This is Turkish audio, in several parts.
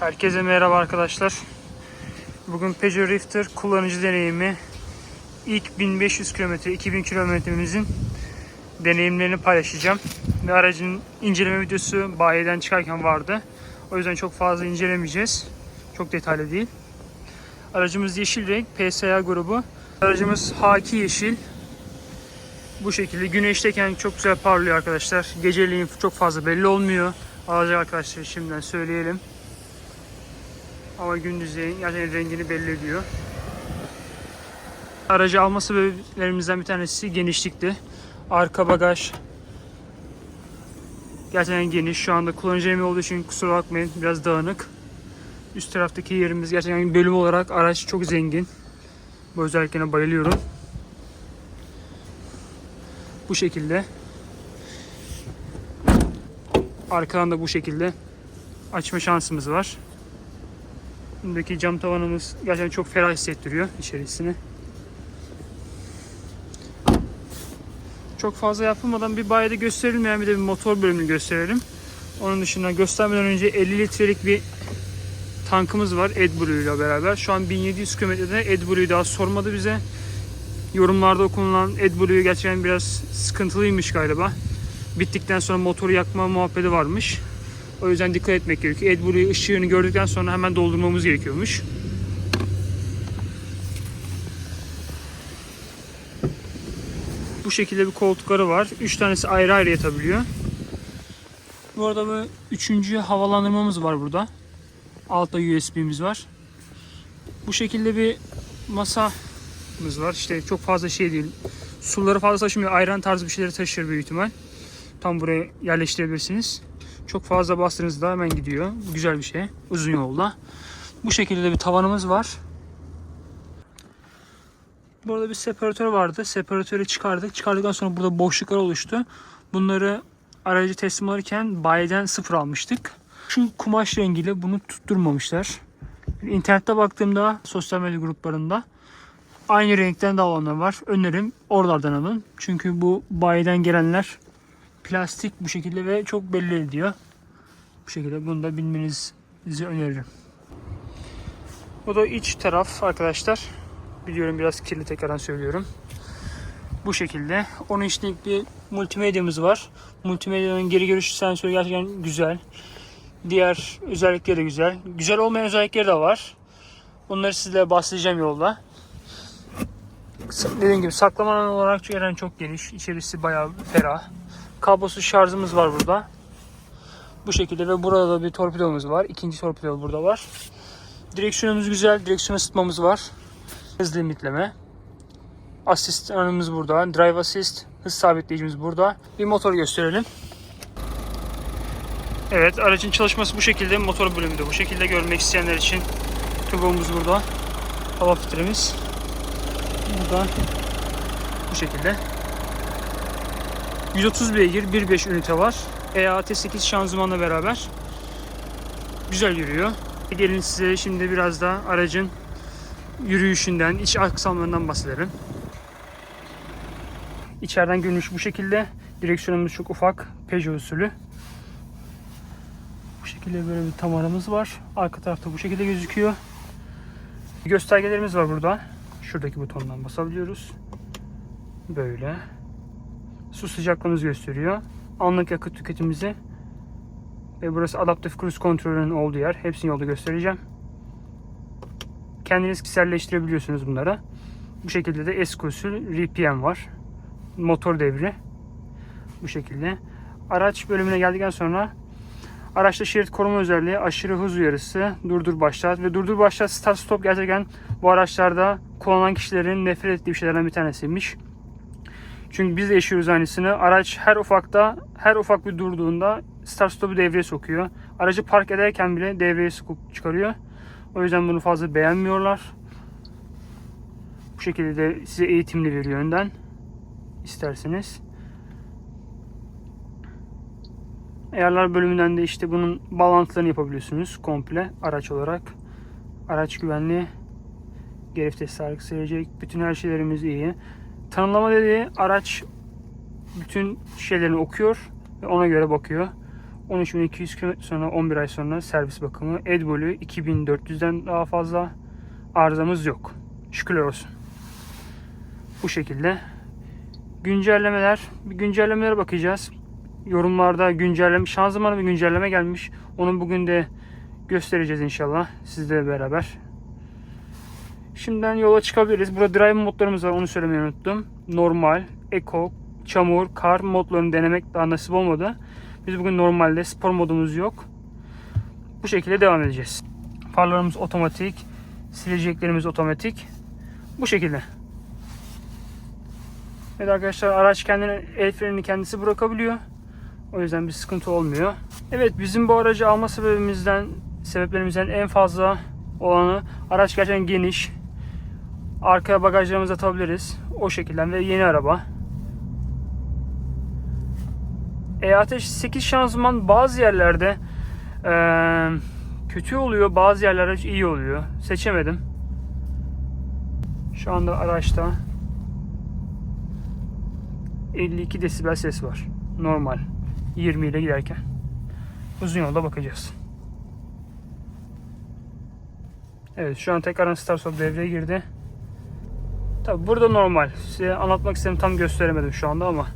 Herkese merhaba arkadaşlar. Bugün Peugeot Rifter kullanıcı deneyimi ilk 1500 kilometre 2000 kilometremizin deneyimlerini paylaşacağım. Ve aracın inceleme videosu bayiden çıkarken vardı. O yüzden çok fazla incelemeyeceğiz. Çok detaylı değil. Aracımız yeşil renk PSA grubu. Aracımız haki yeşil. Bu şekilde güneşteyken çok güzel parlıyor arkadaşlar. Geceliğin çok fazla belli olmuyor. Alacak arkadaşlar şimdiden söyleyelim. Ama gündüzleyin gerçekten rengini belli ediyor. Aracı alma sebeplerimizden bir tanesi genişlikti. Arka bagaj gerçekten geniş. Şu anda kullanıcı emeği olduğu için kusura bakmayın biraz dağınık. Üst taraftaki yerimiz gerçekten bölüm olarak araç çok zengin. Bu özelliklerine bayılıyorum. Bu şekilde. Arkadan da bu şekilde açma şansımız var. Bundaki cam tavanımız gerçekten çok ferah hissettiriyor içerisini. Çok fazla yapılmadan bir bayide gösterilmeyen bir de bir motor bölümünü gösterelim. Onun dışında göstermeden önce 50 litrelik bir tankımız var AdBlue ile beraber. Şu an 1700 kilometrede AdBlue'yu daha sormadı bize. Yorumlarda okunulan AdBlue gerçekten biraz sıkıntılıymış galiba. Bittikten sonra motoru yakma muhabbeti varmış. O yüzden dikkat etmek gerekiyor. AdBlue ışığını gördükten sonra hemen doldurmamız gerekiyormuş. Bu şekilde bir koltukları var. 3 tanesi ayrı ayrı yatabiliyor. Bu arada bu üçüncü havalandırmamız var burada. Altta USB'miz var. Bu şekilde bir masamız var. İşte çok fazla şey değil. Suları fazla taşımıyor. Ayran tarzı bir şeyleri taşır büyük ihtimal. Tam buraya yerleştirebilirsiniz. Çok fazla bastığınızda hemen gidiyor. Güzel bir şey. Uzun yolda. Bu şekilde bir tavanımız var. Burada bir separatör vardı. Separatörü çıkardık. Çıkardıktan sonra burada boşluklar oluştu. Bunları aracı teslim alırken bayiden sıfır almıştık. Şu kumaş rengiyle bunu tutturmamışlar. İnternette baktığımda sosyal medya gruplarında aynı renkten de alanlar var. Önerim oralardan alın. Çünkü bu bayiden gelenler plastik bu şekilde ve çok belli ediyor. Bu şekilde bunu da bilmenizi öneririm. Bu da iç taraf arkadaşlar. Biliyorum biraz kirli tekrardan söylüyorum. Bu şekilde. Onun içinde bir multimedyamız var. Multimedyanın geri görüş sensörü gerçekten güzel. Diğer özellikleri de güzel. Güzel olmayan özellikleri de var. Bunları sizle bahsedeceğim yolda. Dediğim gibi saklama olarak gerçekten çok geniş. İçerisi bayağı ferah. Kablosuz şarjımız var burada. Bu şekilde ve burada da bir torpidomuz var. İkinci torpido burada var. Direksiyonumuz güzel. Direksiyon ısıtmamız var. Hız limitleme. Asistanımız burada. Drive assist. Hız sabitleyicimiz burada. Bir motor gösterelim. Evet aracın çalışması bu şekilde. Motor bölümü de bu şekilde görmek isteyenler için. Turbomuz burada. Hava filtremiz. Burada bu şekilde. 130 beygir 1.5 ünite var. E EAT8 şanzımanla beraber güzel yürüyor. Gelin size şimdi biraz da aracın yürüyüşünden, iç aksamlarından bahsedelim. İçeriden görünüş bu şekilde. Direksiyonumuz çok ufak. Peugeot usulü. Bu şekilde böyle bir tamaramız var. Arka tarafta bu şekilde gözüküyor. Göstergelerimiz var burada. Şuradaki butondan basabiliyoruz. Böyle. Su sıcaklığımızı gösteriyor. Anlık yakıt tüketimimizi. Ve burası adaptif cruise kontrolünün olduğu yer. Hepsini yolda göstereceğim. Kendiniz kişiselleştirebiliyorsunuz bunlara. Bu şekilde de eski usul RPM var. Motor devri. Bu şekilde. Araç bölümüne geldikten sonra araçta şerit koruma özelliği, aşırı hız uyarısı, durdur başlat ve durdur başlat start stop gerçekten bu araçlarda kullanan kişilerin nefret ettiği şeylerden bir tanesiymiş. Çünkü biz de yaşıyoruz aynısını. Araç her ufakta, her ufak bir durduğunda start stop'u devreye sokuyor. Aracı park ederken bile devreye sokup çıkarıyor. O yüzden bunu fazla beğenmiyorlar. Bu şekilde de size eğitimli veriyor önden. isterseniz. Ayarlar bölümünden de işte bunun bağlantılarını yapabiliyorsunuz komple araç olarak. Araç güvenliği, geri vites sargı verecek. Bütün her şeylerimiz iyi. Tanımlama dediği araç bütün şeylerini okuyor ve ona göre bakıyor. 13.200 km sonra 11 ay sonra servis bakımı. AdBlue 2400'den daha fazla arızamız yok. Şükürler olsun. Bu şekilde. Güncellemeler. Bir güncellemelere bakacağız. Yorumlarda güncelleme, şanzımana bir güncelleme gelmiş. Onu bugün de göstereceğiz inşallah sizlerle beraber. Şimdiden yola çıkabiliriz. Burada drive modlarımız var onu söylemeyi unuttum. Normal, Eco, Çamur, Kar modlarını denemek daha nasip olmadı. Biz bugün normalde spor modumuz yok. Bu şekilde devam edeceğiz. Farlarımız otomatik, sileceklerimiz otomatik. Bu şekilde. Evet arkadaşlar araç kendini el frenini kendisi bırakabiliyor. O yüzden bir sıkıntı olmuyor. Evet bizim bu aracı alma sebebimizden sebeplerimizden en fazla olanı araç gerçekten geniş. Arkaya bagajlarımızı atabiliriz. O şekilde ve yeni araba. E-Ateş 8 şanzıman bazı yerlerde eee, kötü oluyor. Bazı yerlerde iyi oluyor. Seçemedim. Şu anda araçta 52 desibel ses var. Normal. 20 ile giderken. Uzun yolda bakacağız. Evet şu an tekrardan Start Stop devreye girdi. Tabi burada normal. Size anlatmak istedim tam gösteremedim şu anda ama.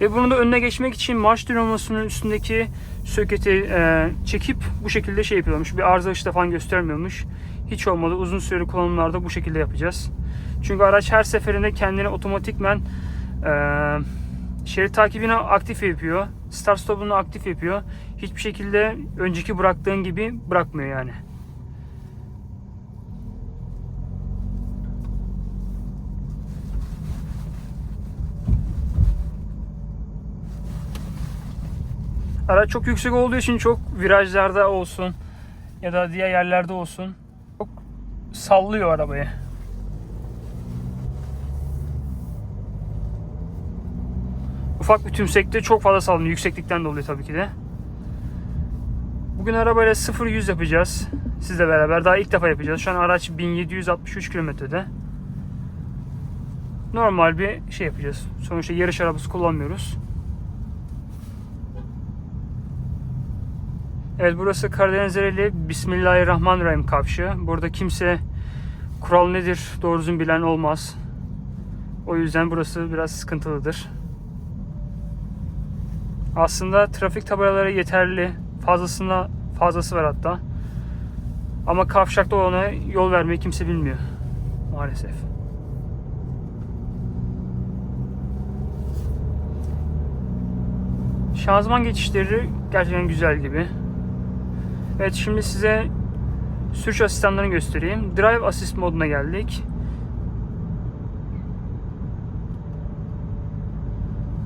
Ve bunun da önüne geçmek için marş dinamosunun üstündeki soketi e, çekip bu şekilde şey yapıyormuş. Bir arıza ışığı falan göstermiyormuş. Hiç olmadı. Uzun süreli kullanımlarda bu şekilde yapacağız. Çünkü araç her seferinde kendini otomatikmen e, şerit takibini aktif yapıyor. Start stop'unu aktif yapıyor. Hiçbir şekilde önceki bıraktığın gibi bırakmıyor yani. Araç çok yüksek olduğu için çok virajlarda olsun ya da diğer yerlerde olsun çok sallıyor arabayı. Ufak bir tümsekte çok fazla sallanıyor. Yükseklikten dolayı tabii ki de. Bugün arabayla 0-100 yapacağız. Sizle beraber. Daha ilk defa yapacağız. Şu an araç 1763 kilometrede. Normal bir şey yapacağız. Sonuçta yarış arabası kullanmıyoruz. Evet burası Karadeniz Ereli Bismillahirrahmanirrahim kavşı. Burada kimse kural nedir doğru düzgün bilen olmaz. O yüzden burası biraz sıkıntılıdır. Aslında trafik tabelaları yeterli. Fazlasına fazlası var hatta. Ama kavşakta ona yol vermeyi kimse bilmiyor. Maalesef. Şanzıman geçişleri gerçekten güzel gibi. Evet şimdi size sürüş asistanlarını göstereyim. Drive Assist moduna geldik.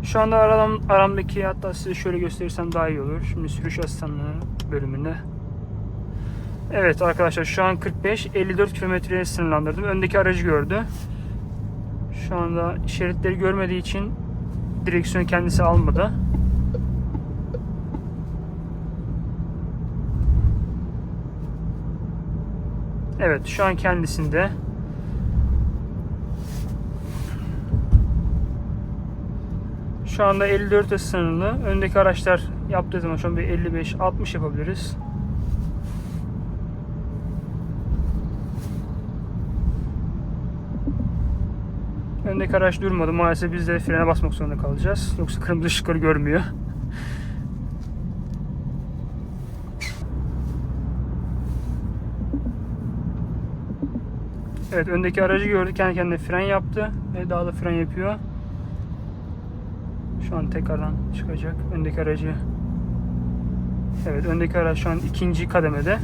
Şu anda aram, aramdaki hatta size şöyle gösterirsem daha iyi olur. Şimdi sürüş asistanları bölümünde. Evet arkadaşlar şu an 45 54 kilometreye sınırlandırdım. Öndeki aracı gördü. Şu anda şeritleri görmediği için direksiyonu kendisi almadı. Evet şu an kendisinde. Şu anda 54 sınırlı. Öndeki araçlar yaptığı zaman şu an bir 55-60 yapabiliriz. Öndeki araç durmadı. Maalesef biz de frene basmak zorunda kalacağız. Yoksa kırmızı ışıkları görmüyor. Evet öndeki aracı gördü. Kendi kendine fren yaptı. Ve daha da fren yapıyor. Şu an tekrardan çıkacak. Öndeki aracı. Evet öndeki araç şu an ikinci kademede.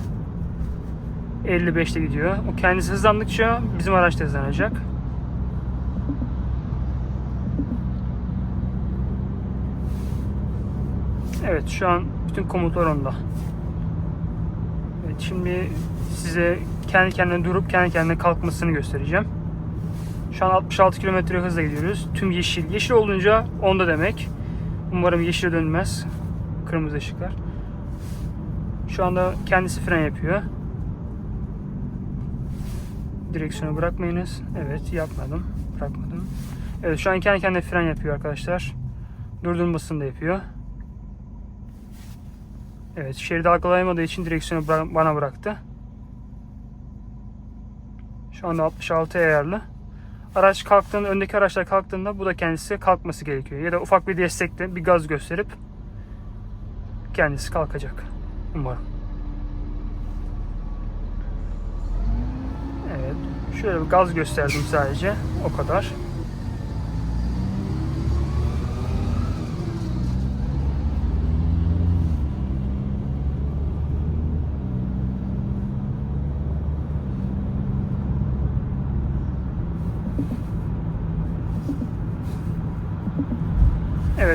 55'te gidiyor. O kendisi hızlandıkça bizim araç da hızlanacak. Evet şu an bütün komutlar onda. Evet şimdi size kendi kendine durup kendi kendine kalkmasını göstereceğim. Şu an 66 km hızla gidiyoruz. Tüm yeşil. Yeşil olunca onda demek. Umarım yeşile dönmez. Kırmızı ışıklar. Şu anda kendisi fren yapıyor. Direksiyonu bırakmayınız. Evet yapmadım. Bırakmadım. Evet şu an kendi kendine fren yapıyor arkadaşlar. Durdurmasını da yapıyor. Evet şeridi algılayamadığı için direksiyonu bana bıraktı. Şu anda 66 ayarlı. Araç kalktığında, öndeki araçlar kalktığında bu da kendisi kalkması gerekiyor. Ya da ufak bir destekle bir gaz gösterip kendisi kalkacak. Umarım. Evet. Şöyle bir gaz gösterdim sadece. O kadar.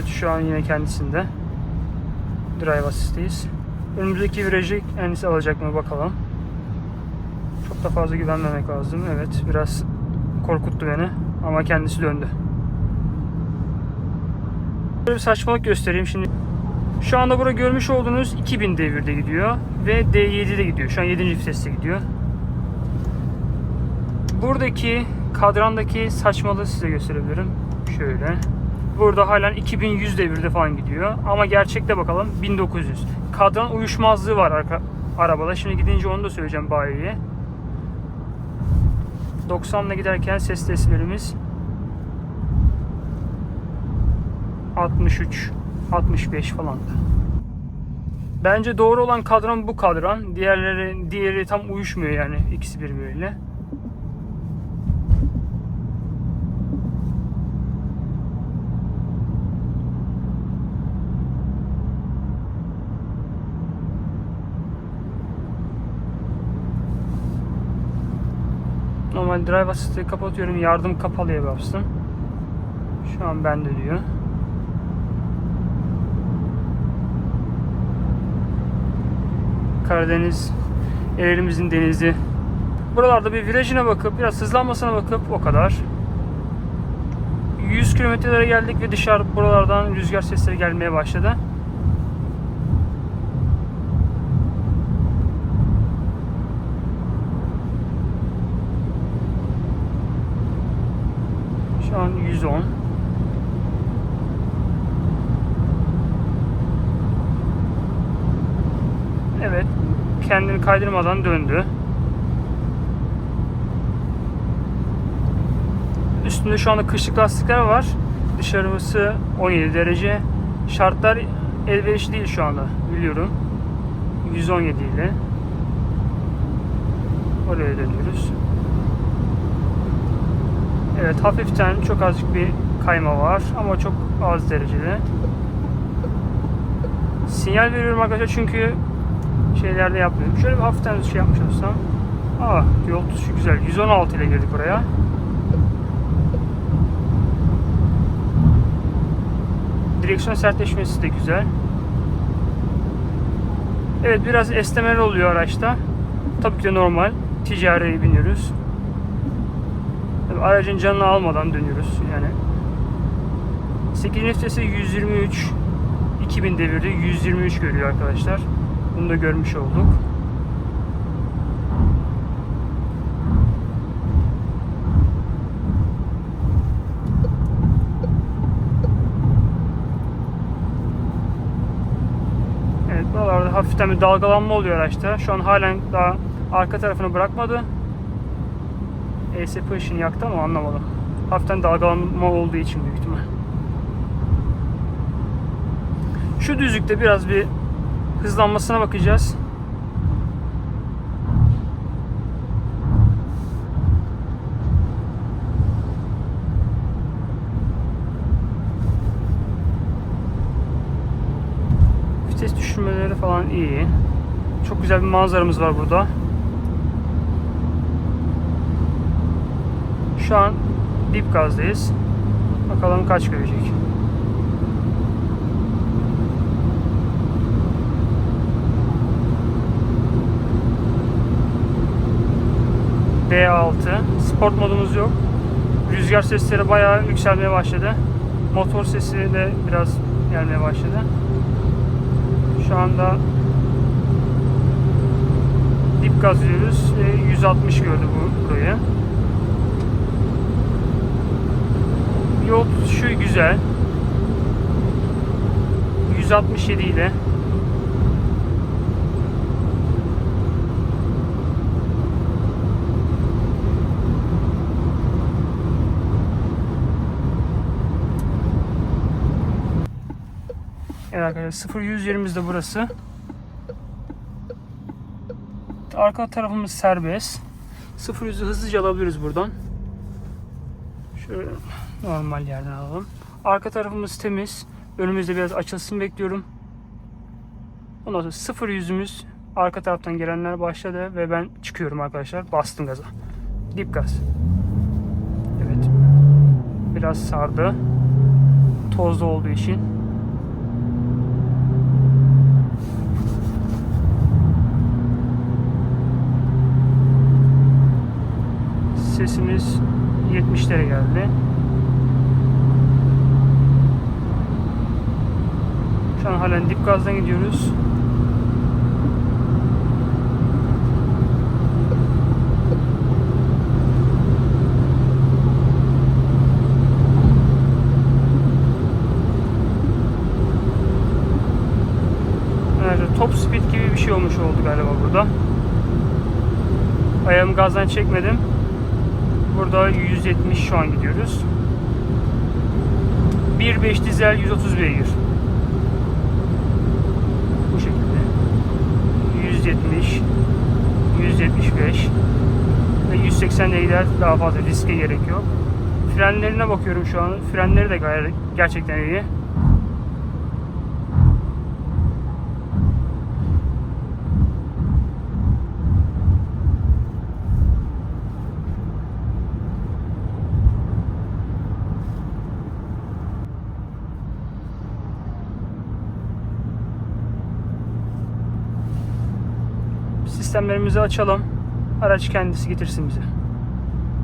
Evet şu an yine kendisinde. Drive assist'teyiz. Önümüzdeki virajı kendisi alacak mı bakalım. Çok da fazla güvenmemek lazım. Evet biraz korkuttu beni ama kendisi döndü. Böyle bir saçmalık göstereyim şimdi. Şu anda burada görmüş olduğunuz 2000 devirde gidiyor ve D7'de gidiyor. Şu an 7. viteste gidiyor. Buradaki kadrandaki saçmalığı size gösterebilirim. Şöyle. Burada halen 2100 devirde falan gidiyor. Ama gerçekte bakalım 1900. Kadran uyuşmazlığı var arka, arabada. Şimdi gidince onu da söyleyeceğim bayiye. 90 ile giderken ses desibelimiz 63, 65 falan. Bence doğru olan kadran bu kadran. Diğerleri diğeri tam uyuşmuyor yani ikisi birbiriyle. Normal drive assist'i kapatıyorum. Yardım kapalıya bastım. Şu an bende diyor. Karadeniz Ereğlimizin denizi. Buralarda bir virajına bakıp biraz hızlanmasına bakıp o kadar. 100 kilometrelere geldik ve dışarı buralardan rüzgar sesleri gelmeye başladı. Şu an 110. Evet. Kendini kaydırmadan döndü. Üstünde şu anda kışlık lastikler var. Dışarısı 17 derece. Şartlar elverişli değil şu anda. Biliyorum. 117 ile. Oraya dönüyoruz. Evet hafiften çok azıcık bir kayma var ama çok az derecede. Sinyal veriyorum arkadaşlar çünkü şeylerde yapmıyorum. Şöyle bir hafiften şey yapmış olsam. Aa yol tutuşu güzel. 116 ile girdik oraya. Direksiyon sertleşmesi de güzel. Evet biraz esnemeler oluyor araçta. Tabii ki de normal. Ticari biniyoruz. Aracın canını almadan dönüyoruz yani. 8 vitesi 123 2000 devirde 123 görüyor arkadaşlar. Bunu da görmüş olduk. Evet buralarda hafiften bir dalgalanma oluyor araçta. Şu an halen daha arka tarafını bırakmadı. ESP ışını yaktı ama anlamadım. Hafiften dalgalanma olduğu için büyük ihtimal. Şu düzlükte biraz bir hızlanmasına bakacağız. Vites düşürmeleri falan iyi. Çok güzel bir manzaramız var burada. Şu an dip gazdayız. Bakalım kaç görecek. D6 Sport modumuz yok. Rüzgar sesleri bayağı yükselmeye başladı. Motor sesi de biraz gelmeye başladı. Şu anda dip gaz diyoruz. ve 160 gördü bu burayı. Yol tutuşu güzel. 167 ile Evet arkadaşlar 0 100 yerimiz de burası. Arka tarafımız serbest. 0 100'ü hızlıca alabiliriz buradan. Şöyle normal yerden alalım. Arka tarafımız temiz. Önümüzde biraz açılsın bekliyorum. Ondan sonra 0 yüzümüz arka taraftan gelenler başladı ve ben çıkıyorum arkadaşlar. Bastım gaza. Dip gaz. Evet. Biraz sardı. Tozlu olduğu için. Sesimiz 70'lere geldi. An halen dip gazdan gidiyoruz. Evet, top speed gibi bir şey olmuş oldu galiba burada. Ayağımı gazdan çekmedim. Burada 170 şu an gidiyoruz. 1.5 dizel 130 beygir. Bu şekilde. 170 175 ve 180 ile gider daha fazla riske gerek yok. Frenlerine bakıyorum şu an. Frenleri de gayet gerçekten iyi. Sistemlerimizi açalım. Araç kendisi getirsin bize.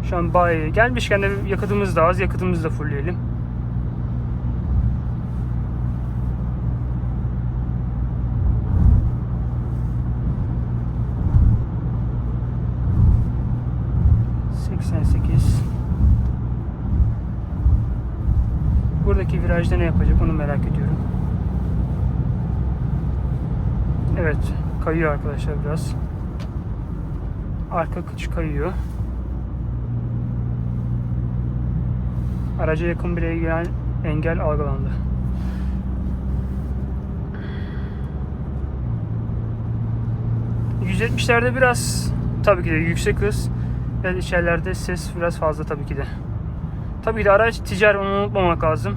Şu an bayi gelmişken de yakıtımız da az. Yakıtımızı da fullleyelim. Buradaki virajda ne yapacak onu merak ediyorum. Evet, kayıyor arkadaşlar biraz. Arka kıç kayıyor. Araca yakın bir engel, engel algılandı. %70'lerde biraz tabii ki de yüksek hız. Biraz içerilerde ses biraz fazla tabii ki de. Tabii ki de araç ticari onu unutmamak lazım.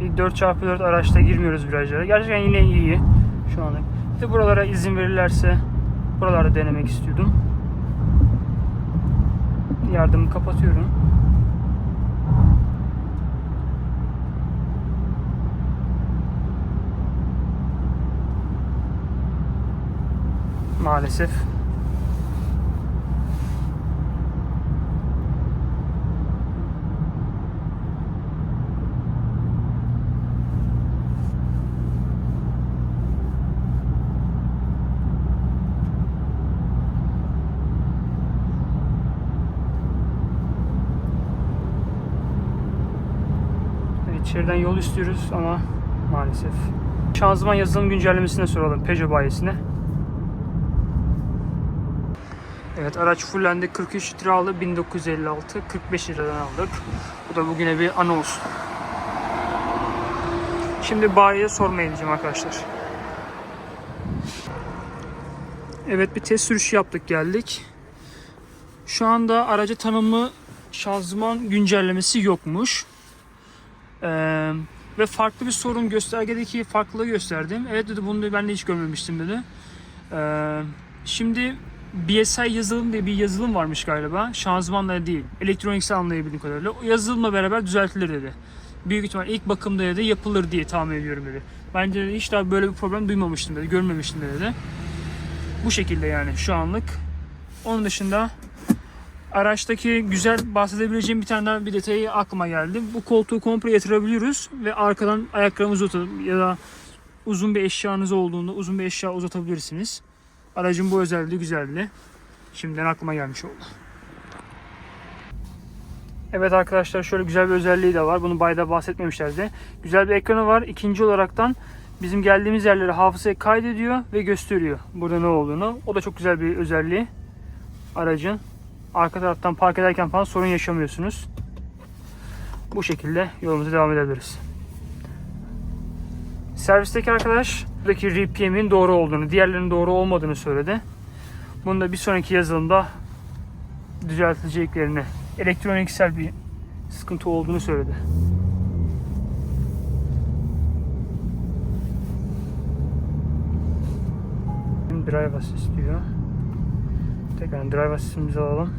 Bir 4x4 araçta girmiyoruz virajlara. Gerçekten yine iyi şu anda. De buralara izin verirlerse buralarda denemek istiyordum. Yardımı kapatıyorum. Maalesef. İçeriden yol istiyoruz ama maalesef. Şanzıman yazılım güncellemesine soralım Peugeot bayisine. Evet araç fullendi 43 lira aldı 1956 45 liradan aldık. Bu da bugüne bir anı olsun. Şimdi bayiye sormaya gideceğim arkadaşlar. Evet bir test sürüşü yaptık geldik. Şu anda araca tanımlı şanzıman güncellemesi yokmuş. Ee, ve farklı bir sorun göstergedeki farklılığı gösterdim. Evet dedi bunu ben de hiç görmemiştim dedi. Ee, şimdi BSI yazılım diye bir yazılım varmış galiba. Şanzımanla değil. Elektronikse anlayabildiğim kadarıyla. O yazılımla beraber düzeltilir dedi. Büyük ihtimal ilk bakımda dedi yapılır diye tahmin ediyorum dedi. Bence dedi, hiç daha böyle bir problem duymamıştım dedi. Görmemiştim dedi. Bu şekilde yani şu anlık. Onun dışında araçtaki güzel bahsedebileceğim bir tane daha bir detayı aklıma geldi. Bu koltuğu komple yatırabiliyoruz ve arkadan ayaklarımızı uzatıp ya da uzun bir eşyanız olduğunda uzun bir eşya uzatabilirsiniz. Aracın bu özelliği güzeldi. Şimdiden aklıma gelmiş oldu. Evet arkadaşlar şöyle güzel bir özelliği de var. Bunu bayda bahsetmemişlerdi. Güzel bir ekranı var. İkinci olaraktan bizim geldiğimiz yerleri hafızaya kaydediyor ve gösteriyor burada ne olduğunu. O da çok güzel bir özelliği aracın. Arka taraftan park ederken falan sorun yaşamıyorsunuz. Bu şekilde yolumuza devam edebiliriz. Servisteki arkadaş buradaki RPM'in doğru olduğunu, diğerlerinin doğru olmadığını söyledi. Bunu da bir sonraki yazılımda düzeltileceklerini, elektroniksel bir sıkıntı olduğunu söyledi. Drive assist diyor. Tekrar drive assist'imizi alalım.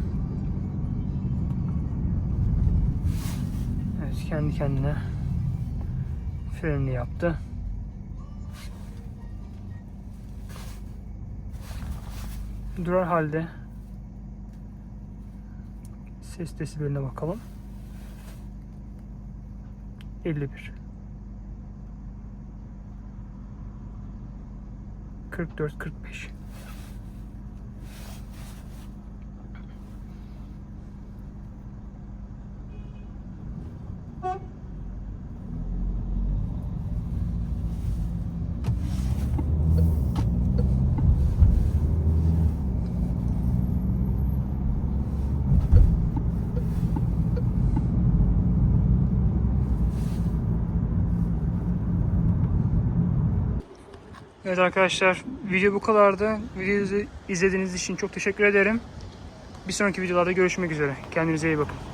Evet kendi kendine frenini yaptı. Durar halde ses desibeline bakalım. 51 44 45 Evet arkadaşlar video bu kadardı. Videoyu izlediğiniz için çok teşekkür ederim. Bir sonraki videolarda görüşmek üzere. Kendinize iyi bakın.